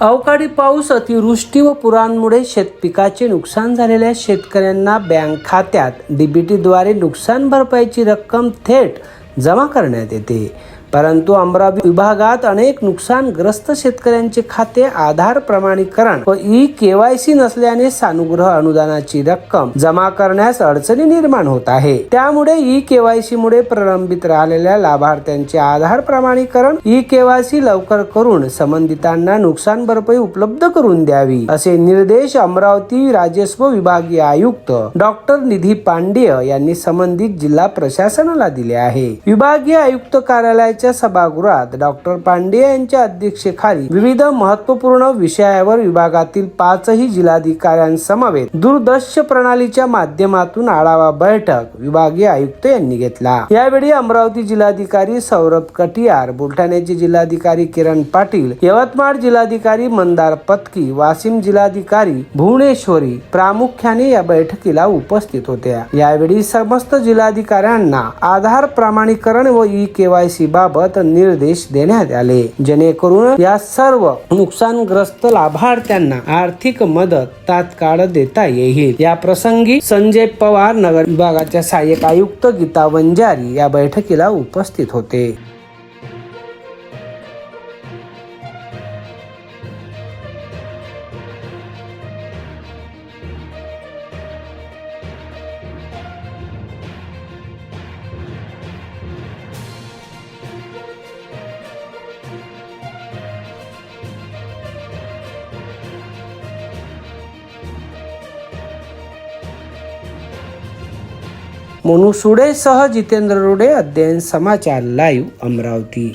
अवकाळी पाऊस अतिवृष्टी व पुरांमुळे शेतपिकाचे नुकसान झालेल्या शेतकऱ्यांना बँक खात्यात डीबीटीद्वारे नुकसान भरपाईची रक्कम थेट जमा करण्यात येते. परंतु अमरावती विभागात अनेक नुकसानग्रस्त शेतकऱ्यांचे खाते आधार प्रमाणीकरण व ई केवायसी नसल्याने सानुग्रह अनुदानाची रक्कम जमा करण्यास अडचणी निर्माण होत आहे. त्यामुळे ई केवायसी मुळे प्रलंबित राहिलेल्या लाभार्थ्यांचे आधार प्रमाणीकरण ई केवायसी लवकर करून संबंधितांना नुकसान भरपाई उपलब्ध करून द्यावी असे निर्देश अमरावती राजस्व विभागीय आयुक्त डॉक्टर निधी पांडेय यांनी संबंधित जिल्हा प्रशासनाला दिले आहे. विभागीय आयुक्त कार्यालयाच्या सभागृहात डॉक्टर पांडे यांच्या अध्यक्षतेखाली विविध महत्त्वपूर्ण विषयावर विभागातील पाचही जिल्हाधिकाऱ्यांसमवेत दूरदृश्य प्रणालीच्या माध्यमातून आढावा बैठक विभागीय आयुक्त यांनी घेतला. यावेळी अमरावती जिल्हाधिकारी सौरभ कटियार बुलढाण्याचे जिल्हाधिकारी किरण पाटील यवतमाळ जिल्हाधिकारी मंदार पत्की वाशिम जिल्हाधिकारी भुवनेश्वरी प्रामुख्याने या बैठकीला उपस्थित होत्या. यावेळी समस्त जिल्हाधिकाऱ्यांना आधार प्रमाणीकरण व ई केवायसी बाबत निर्देश देण्यात आले. जेणेकरून या सर्व नुकसानग्रस्त लाभार्थ्यांना आर्थिक मदत तात्काळ देता येईल. या प्रसंगी संजय पवार नगर विभागाच्या सहाय्यक आयुक्त गीता वंजारी या बैठकीला उपस्थित होते. મોનુ સુડે સહ જીતેન્દ્ર રોડે અધ્યયન સમાચાર લાઈવ અમરાવતી.